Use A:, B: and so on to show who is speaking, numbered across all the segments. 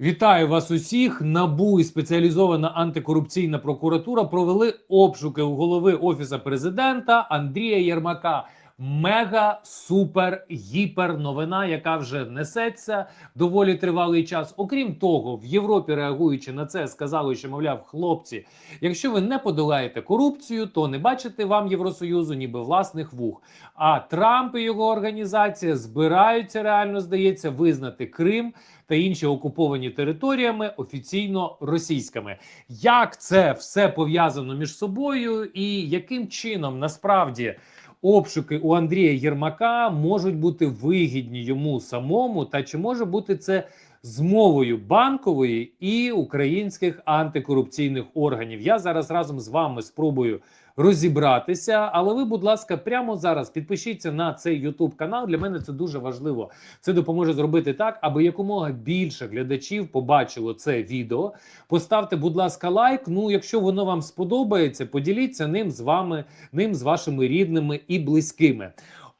A: Вітаю вас усіх. Набу і спеціалізована антикорупційна прокуратура провели обшуки у голови офіса президента Андрія Єрмака. Мега супер гіпер новина, яка вже несеться доволі тривалий час. Окрім того, в Європі, реагуючи на це, сказали, що мовляв, хлопці, якщо ви не подолаєте корупцію, то не бачите вам Євросоюзу, ніби власних вух. А Трамп і його організація збираються реально здається визнати Крим та інші окуповані територіями офіційно російськими. Як це все пов'язано між собою, і яким чином насправді обшуки у Андрія Єрмака можуть бути вигідні йому самому, та чи може бути це змовою банкової і українських антикорупційних органів? Я зараз разом з вами спробую розібратися. Але ви, будь ласка, прямо зараз підпишіться на цей YouTube канал. Для мене це дуже важливо. Це допоможе зробити так, аби якомога більше глядачів побачило це відео. Поставте, будь ласка, лайк. Ну, якщо воно вам сподобається, поділіться ним з вами, ним з вашими рідними і близькими.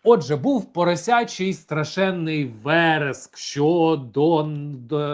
A: Отже, був поросячий страшенний вереск, що до,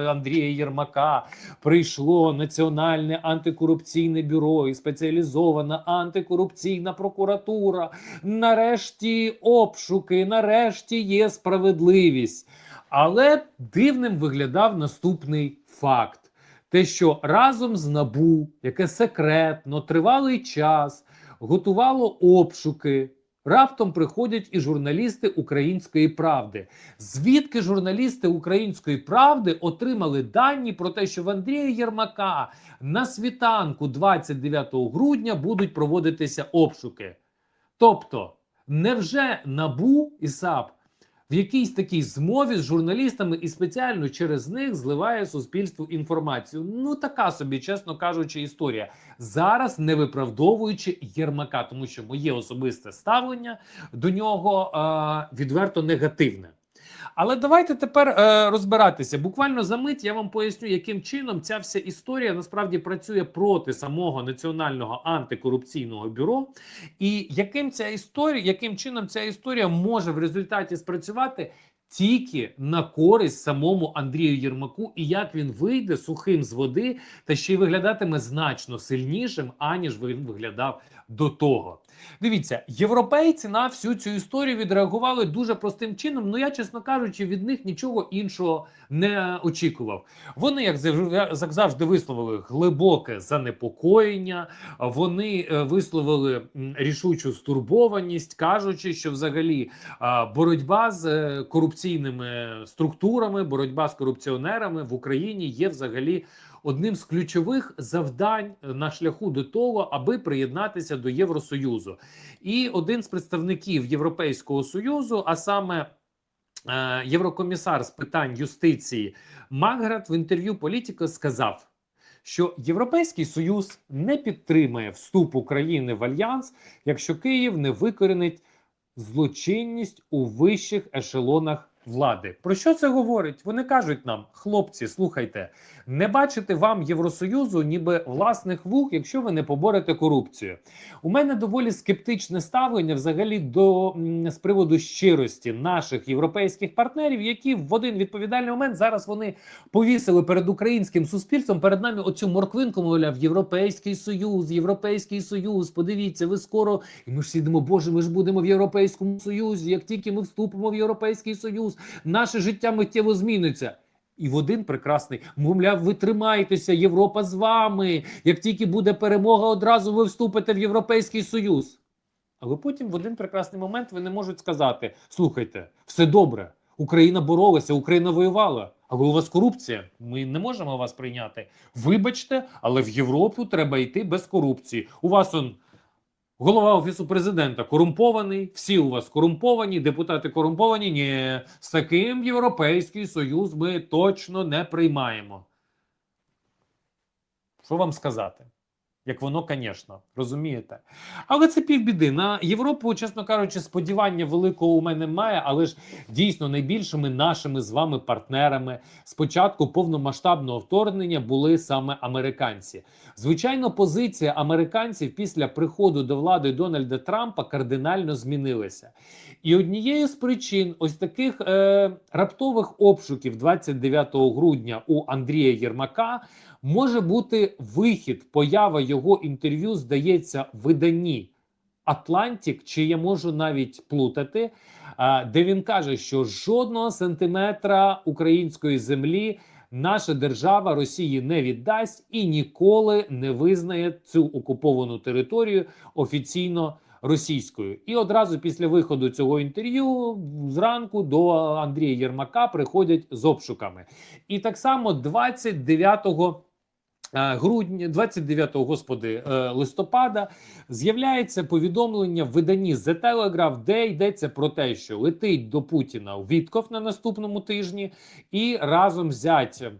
A: Андрія Єрмака прийшло Національне антикорупційне бюро і спеціалізована антикорупційна прокуратура. Нарешті обшуки, нарешті є справедливість. Але дивним виглядав наступний факт: те, що разом з набу, яке секретно тривалий час готувало обшуки. Раптом приходять і журналісти Української правди. Звідки журналісти Української правди отримали дані про те, що в Андрія Єрмака на світанку 29 грудня будуть проводитися обшуки? Тобто, невже набу і САП в якійсь такій змові з журналістами і спеціально через них зливає суспільству інформацію? Ну така собі, чесно кажучи, історія зараз не виправдовуючи Єрмака, тому що моє особисте ставлення до нього е, відверто негативне. Але давайте тепер е, розбиратися. Буквально за мить я вам поясню, яким чином ця вся історія насправді працює проти самого національного антикорупційного бюро, і яким ця історія, яким чином ця історія може в результаті спрацювати. Тільки на користь самому Андрію Єрмаку, і як він вийде сухим з води, та ще й виглядатиме значно сильнішим, аніж він виглядав до того. Дивіться, європейці на всю цю історію відреагували дуже простим чином. Ну я, чесно кажучи, від них нічого іншого не очікував. Вони, як зав- завжди, висловили глибоке занепокоєння. Вони е, висловили рішучу стурбованість, кажучи, що взагалі боротьба з е, корупційними структурами, боротьба з корупціонерами в Україні є взагалі одним з ключових завдань на шляху до того, аби приєднатися до Євросоюзу. І один з представників Європейського союзу, а саме е, єврокомісар з питань юстиції Маград в інтерв'ю політика сказав. Що Європейський Союз не підтримає вступ України в альянс, якщо Київ не викоренить злочинність у вищих ешелонах влади. Про що це говорить? Вони кажуть нам, хлопці, слухайте, не бачите вам Євросоюзу, ніби власних вух, якщо ви не поборете корупцію. У мене доволі скептичне ставлення взагалі до з приводу щирості наших європейських партнерів, які в один відповідальний момент зараз вони повісили перед українським суспільством перед нами оцю морквинку, мовляв, Європейський Союз, Європейський Союз. Подивіться, ви скоро. І ми ж всі думаємо, боже, ми ж будемо в Європейському Союзі. Як тільки ми вступимо в Європейський Союз, наше життя миттєво зміниться. І в один прекрасний, мовляв, ви тримайтеся, Європа з вами. Як тільки буде перемога, одразу ви вступите в Європейський Союз. Але потім в один прекрасний момент ви не можуть сказати: слухайте, все добре, Україна боролася, Україна воювала. Але у вас корупція. Ми не можемо вас прийняти. Вибачте, але в Європу треба йти без корупції. У вас он голова офісу президента корумпований, всі у вас корумповані, депутати корумповані. Ні, з таким Європейський Союз ми точно не приймаємо. Що вам сказати? Як воно, звісно, розумієте? Але це півбіди. На Європу, чесно кажучи, сподівання великого у мене немає, але ж дійсно найбільшими нашими з вами партнерами з початку повномасштабного вторгнення були саме американці. Звичайно, позиція американців після приходу до влади Дональда Трампа кардинально змінилася. І однією з причин ось таких е, раптових обшуків 29 грудня у Андрія Єрмака може бути вихід, поява його інтерв'ю, здається, виданні Атлантик, чи я можу навіть плутати, де він каже, що жодного сантиметра української землі наша держава Росії не віддасть і ніколи не визнає цю окуповану територію офіційно російською. І одразу після виходу цього інтерв'ю зранку до Андрія Єрмака приходять з обшуками. І так само 29 е, грудня, 29 господи, е, листопада з'являється повідомлення в виданні The Telegraph, де йдеться про те, що летить до Путіна Вітков на наступному тижні, і разом зять е,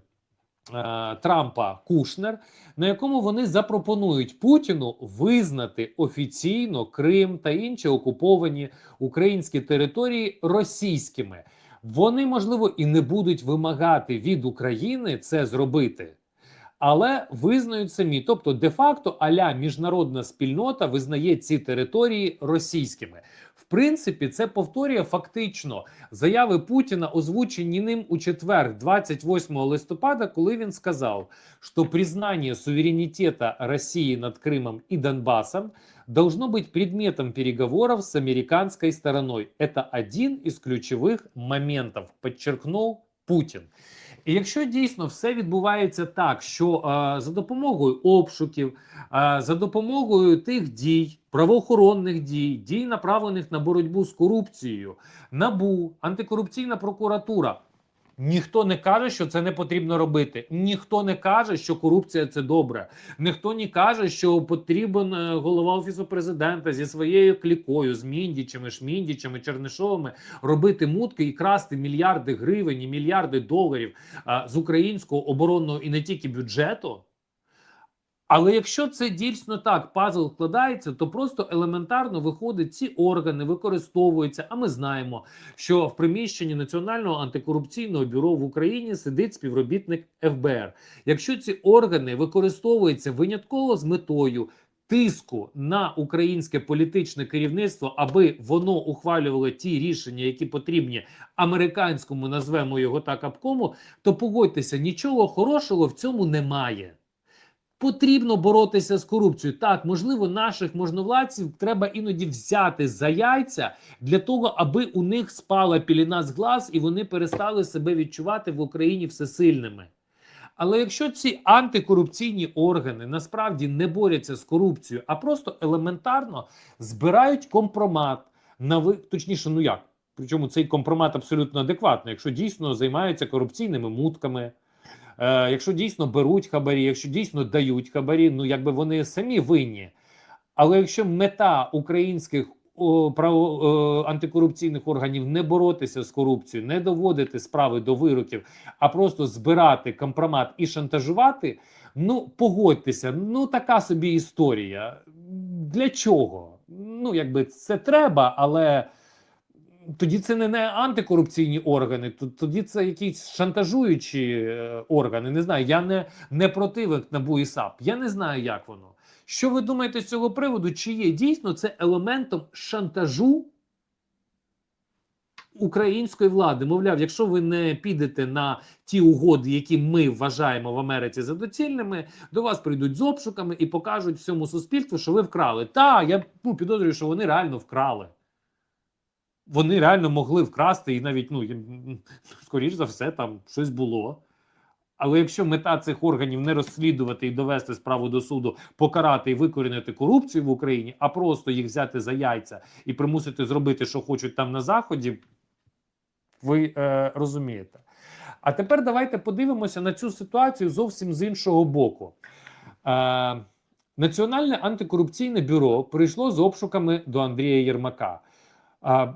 A: Трампа Кушнер, на якому вони запропонують Путіну визнати офіційно Крим та інші окуповані українські території російськими. Вони можливо і не будуть вимагати від України це зробити Але визнають самі, тобто, де-факто, аля міжнародна спільнота визнає ці території російськими. В принципі, це повторює фактично заяви Путіна, озвучені ним у четвер, 28 листопада, коли він сказав, що признание суверенитета России над Крымом и Донбассом должно быть предметом переговоров с американской стороной. Это один из ключових моментов, подчеркнув Путін. І якщо дійсно все відбувається так, що е, за допомогою обшуків, е, за допомогою тих дій, правоохоронних дій, дій, направлених на боротьбу з корупцією, набу, антикорупційна прокуратура. Ніхто не каже, що це не потрібно робити. Ніхто не каже, що корупція це добре. Ніхто не каже, що потрібен е, голова офісу президента зі своєю клікою, з міндічами, шміндічами, чернишовими робити мутки і красти мільярди гривень і мільярди доларів а, з українського оборонного і не тільки бюджету. Але якщо це дійсно так, пазл складається, то просто елементарно виходить, ці органи використовуються. А ми знаємо, що в приміщенні Національного антикорупційного бюро в Україні сидить співробітник ФБР. Якщо ці органи використовуються винятково з метою тиску на українське політичне керівництво, аби воно ухвалювало ті рішення, які потрібні американському, назвемо його так обкому, то погодьтеся, нічого хорошого в цьому немає. Потрібно боротися з корупцією. Так, можливо, наших можновладців треба іноді взяти за яйця для того, аби у них спала піліна з глаз і вони перестали себе відчувати в Україні всесильними. Але якщо ці антикорупційні органи насправді не борються з корупцією, а просто елементарно збирають компромат на ви точніше, ну як? Причому цей компромат абсолютно адекватний, якщо дійсно займаються корупційними мутками. Е, якщо дійсно беруть хабарі, якщо дійсно дають хабарі, ну якби вони самі винні. Але якщо мета українських право антикорупційних органів не боротися з корупцією, не доводити справи до вироків, а просто збирати компромат і шантажувати, ну погодьтеся, ну така собі історія. Для чого? Ну, якби це треба, але тоді це не, не антикорупційні органи, тоді це якісь шантажуючі е, органи. Не знаю, я не, не противник НАБУ і САП. Я не знаю, як воно. Що ви думаєте з цього приводу? Чи є дійсно це елементом шантажу української влади? Мовляв, якщо ви не підете на ті угоди, які ми вважаємо в Америці за доцільними, до вас прийдуть з обшуками і покажуть всьому суспільству, що ви вкрали. Та я ну, підозрюю, що вони реально вкрали вони реально могли вкрасти, і навіть ну скоріш за все, там щось було. Але якщо мета цих органів не розслідувати і довести справу до суду, покарати і викорінити корупцію в Україні, а просто їх взяти за яйця і примусити зробити, що хочуть там на заході, ви е, розумієте. А тепер давайте подивимося на цю ситуацію зовсім з іншого боку. Е, Національне антикорупційне бюро прийшло з обшуками до Андрія Єрмака. А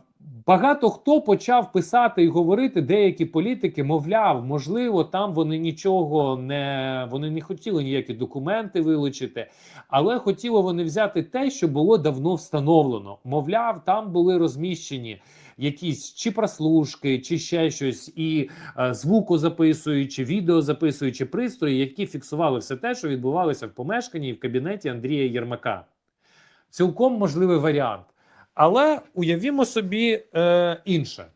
A: Багато хто почав писати і говорити, деякі політики, мовляв, можливо, там вони нічого не вони не хотіли ніякі документи вилучити, але хотіли вони взяти те, що було давно встановлено. Мовляв, там були розміщені якісь чи прослушки, чи ще щось, і е, звукозаписуючи, відеозаписуючи пристрої, які фіксували все те, що відбувалося в помешканні і в кабінеті Андрія Єрмака. Цілком можливий варіант. Але уявімо собі е, інше: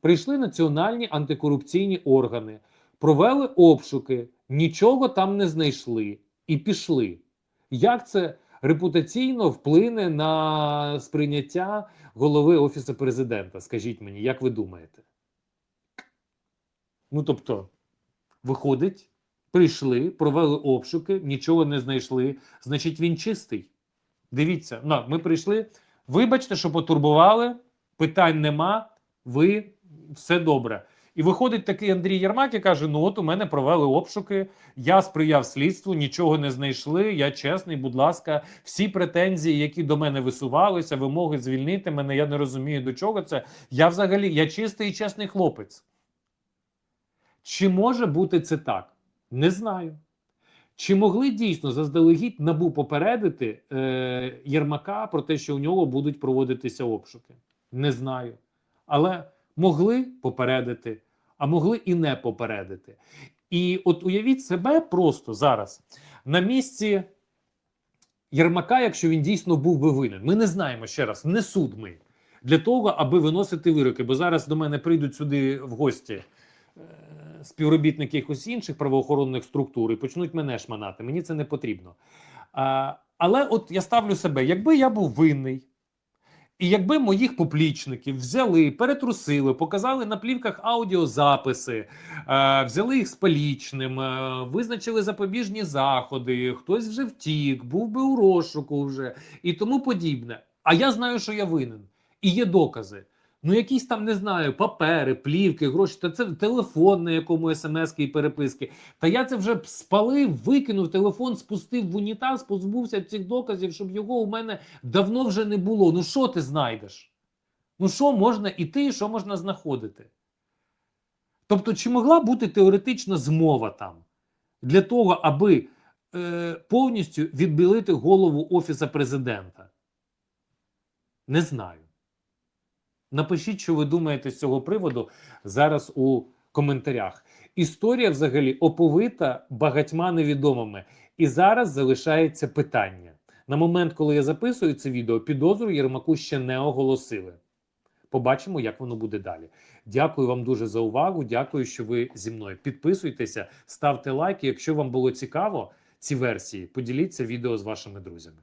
A: прийшли національні антикорупційні органи, провели обшуки, нічого там не знайшли і пішли. Як це репутаційно вплине на сприйняття голови Офісу президента? Скажіть мені, як ви думаєте? Ну тобто, виходить, прийшли, провели обшуки, нічого не знайшли, значить, він чистий. Дивіться, ну, ми прийшли. Вибачте, що потурбували, питань нема, ви все добре. І виходить такий Андрій Єрмак і каже: Ну, от у мене провели обшуки, я сприяв слідству, нічого не знайшли. Я чесний, будь ласка, всі претензії, які до мене висувалися, вимоги звільнити мене. Я не розумію, до чого це. Я взагалі я чистий і чесний хлопець. Чи може бути це так? Не знаю. Чи могли дійсно заздалегідь набу попередити е, Єрмака про те, що у нього будуть проводитися обшуки? Не знаю. Але могли попередити, а могли і не попередити. І от уявіть себе просто зараз на місці Єрмака, якщо він дійсно був би винен. Ми не знаємо ще раз, не суд ми для того, аби виносити вироки. Бо зараз до мене прийдуть сюди в гості е, співробітники якихось інших правоохоронних структур і почнуть мене шманати. Мені це не потрібно. А, але от я ставлю себе, якби я був винний, і якби моїх поплічників взяли, перетрусили, показали на плівках аудіозаписи, е, взяли їх з полічним, е, визначили запобіжні заходи, хтось вже втік, був би у розшуку вже і тому подібне. А я знаю, що я винен, і є докази. Ну, якісь там не знаю, папери, плівки, гроші, та це телефон, на якому смски і переписки. Та я це вже спалив, викинув телефон, спустив в унітаз, позбувся цих доказів, щоб його у мене давно вже не було. Ну що ти знайдеш? Ну, що можна іти, що можна знаходити? Тобто, чи могла бути теоретична змова там для того, аби е, повністю відбілити голову Офіса президента? Не знаю. Напишіть, що ви думаєте з цього приводу зараз у коментарях. Історія взагалі оповита багатьма невідомими. І зараз залишається питання. На момент, коли я записую це відео, підозру Єрмаку ще не оголосили. Побачимо, як воно буде далі. Дякую вам дуже за увагу. Дякую, що ви зі мною. Підписуйтеся, ставте лайки. Якщо вам було цікаво ці версії, поділіться відео з вашими друзями.